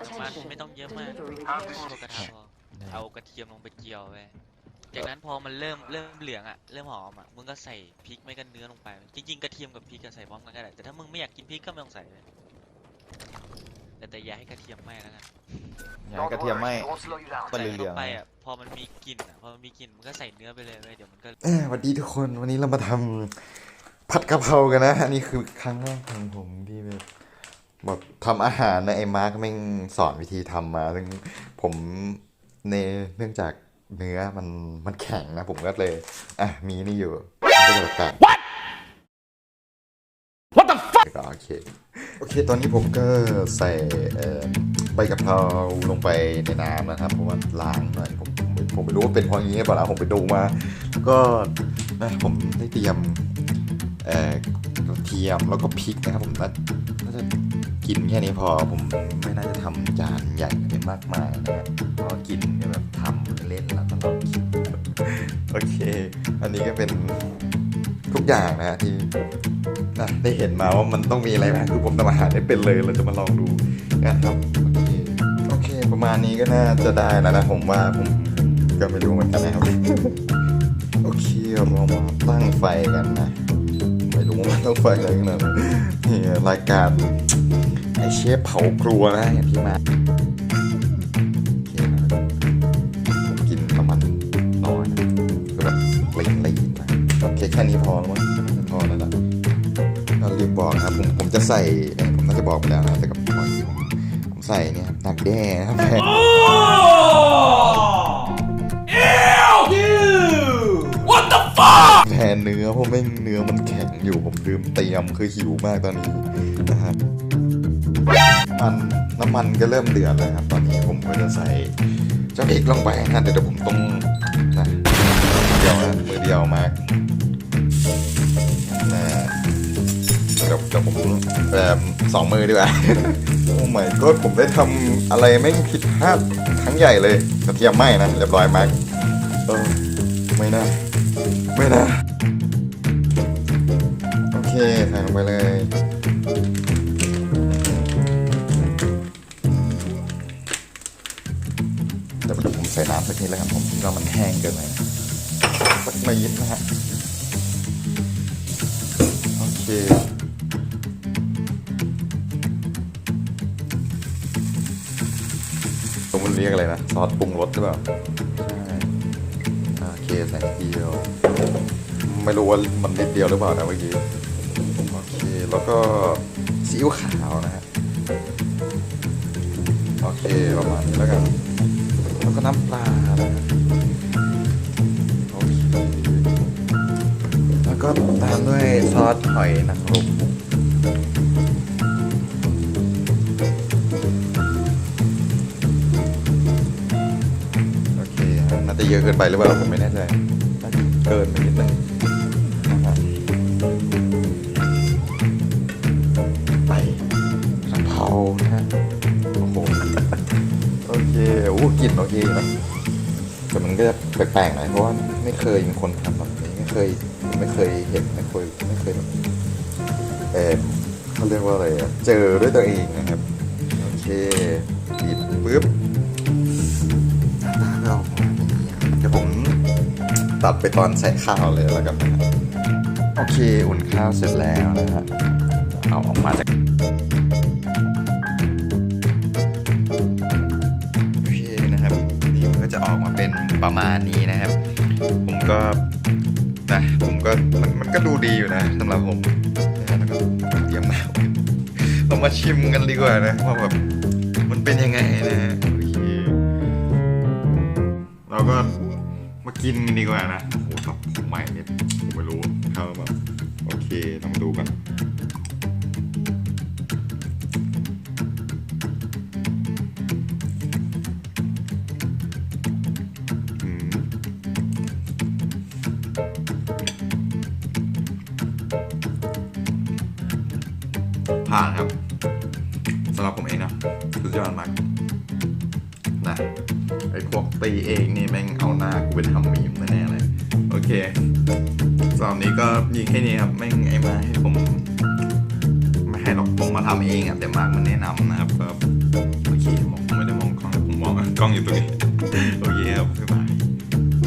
มันไม่ต้องเยอะมากตัวกระทะพอเอากระเทียมลงไปเจียวไปจากนั้นพอมันเริ่มเริ่มเหลืองอะเริ่มหอมอะมึงก็ใส่พริกไม่ก็เนื้อลงไป จริงๆกระเทียมกับพริกก็ใส่พร้อมกันก็ได้แต่ถ้ามึงไม่อยากกินพริกก็ไม่ต้องใส่เลยแต่แต่อย่าให้กระเทียมไหม้แล้วกันอย่าให้กระเทียมไหม Won't slow you down. มันใส่เหลืลองงไปๆอะพอมันมีกลิ่นอะพอมันมีกลิ่นมึงก็ใส่เนื้อไปเลยเว้ยเดี๋ยวมันก็เอ้ยสวัสดีทุกคนวันนี้เรามาทำผัดกะเพรากันนะอันนี้คือครั้งแรกของผมที่แบบ แบบทำอาหารนะไอ้มาร์กแม่งสอนวิธีทำมาซึ่งผมในเนื่องจากเนื้อมันมันแข็งนะผมก็เลย อะ มีนี่อยู่ก็จะแปลก What What the fuck โอเค โอเค ตอนนี้ผมก็ใส่เอ่อใบกะเพราลงไปในน้ำนะครับเพราะว่าล้างหน่อยผมผมผมไม่รู้ว่าเป็นเพราะงี้หรือเปล่านะผมไปดูมาก็นะผมได้เตรียม เอ่อกระเทียมแล้วก็พริกนะครับผมน่าจะกินแค่นี้พอผมไม่น่าจะทำจานใหญ่อะไรมากมายนะฮะเพราะว่ากินเนี่ยแบบทำเล่นแล้วก็ลองกินโอเค อันนี้ก็เป็นทุกอย่างนะฮะที่ได้เห็นมาว่ามันต้องมีอะไรบ้างคือผมทำอาหารได้เป็นเลยเราจะมาลองดูนะครับโอเคโอเค ประมาณนี้ก็น่าจะได้แล้วนะผมว่าผมก็ไม่รู้เหมือนกันนะครับโอเคเรามาตั้งไฟกันนะ รู้ว่าตั้งไฟอะไรกันนะนี่รายการไอเชฟเผาครัวนะอย่างที่มาผมกินประมาณน้อยนะคือแบบเลีนลีนนะโอเคแค่นี้พอแล้วมั้งพอแล้วล่ะเรารีบบอกนะครับผมผมจะใส่ผมน่าจะบอกไปแล้วนะแต่กับพอยผมผมใส่เนี่ยครักแด้นะครับ แทนเนื้อเพราะไม่งเนื้อมันแข็งอยู่ผมลืมเตรียมคือหิวมากตอนนี้นะฮะมันน้ำมันก็เริ่มเดือดแล้วครับ ตอนนี้ผมก็จะใส่เจ้าพริกลงไปนะเดี๋ยวผมต้องนะเดียวนะมือเดียวมากนะเดี๋ยวเดี๋ยวผมแบบสองมือดีกว่าโอ้ไม่ก็ผมได้ทำอะไรไม่ผิดพลาดครั้งใหญ่เลยกระเทียมไหม้นะเรียบร้อยมากเออไม่น่า ไม่นะ โอเค ใส่ลงไปเลยเดี๋ยวเดี๋ยวผมใส่น้ำสักนิดแล้วครับผมคิดว่ามันแห้งเกินไปสักไม่ยิดนะฮะ โอเคสมมติเรียกอะไรนะ ซอสปรุงรสหรือเปล่า ใช่ โอเค ใส่เดียว ไม่รู้ว่ามันนิดเดียวหรือเปล่านะเมื่อกี้โอเคแล้วก็ซีอิ๊วขาวนะฮะโอเคประมาณนี้แล้วกันแล้วก็น้ำปลานะโอเคแล้วก็ตามด้วยซอสหอยนางรมโอเคน่าจะเยอะเกินไปหรือเปล่าผมไม่แน่ใจ เกินไปนิดนึงนะฮะไปกะเพรานะฮะโอ้โหโอเคโอ้กลิ่นโอเคนะแต่มันก็จะแปลกๆหน่อยเพราะว่าไม่เคยมีคนทำแบบนี้ไม่เคยไม่เคยเห็นไม่เคยไม่เคยแบบเออเขาเรียกว่าอะไรอะเจอด้วยตัวเองนะครับ โอเคปิดปึ๊บ ตัดไปตอนใส่ข้าวเลยแล้วกันนะครับโอเค อุ่นข้าวเสร็จแล้วนะฮะเอาออกมาจากโอเคนะครับนี่มันก็จะออกมาเป็นประมาณนี้นะครับ ผมก็นะผมก็มันมันก็ดูดีอยู่นะสำหรับผมนะแล้วก็เตรียมมาเรามาชิมกันดีกว่านะว่าแบบมันเป็นยังไงนะโอเคเราก็ กินดีกว่านะ โอ้โหตับผมใหม่เนี่ยผมไม่รู้เข้าแบบโอเคต้องดูกันอืมผ่านครับสำหรับผมเองนะสุดยอดมากนะ ไอ้พวกตีเองนี่แม่งเอาหน้ากูไปทำมีมแน่เลย โอเคสำหรับนี้ก็ยิงแค่นี้ครับ แม่งไอ้มาให้ผม ไม่ให้หรอกผมมาทำเองอะแต่มากมันแนะนำนะครับก็โอเคผมไม่ได้มองกล้องผมมองกล้องอยู่ตรงนี้ โอเคครับ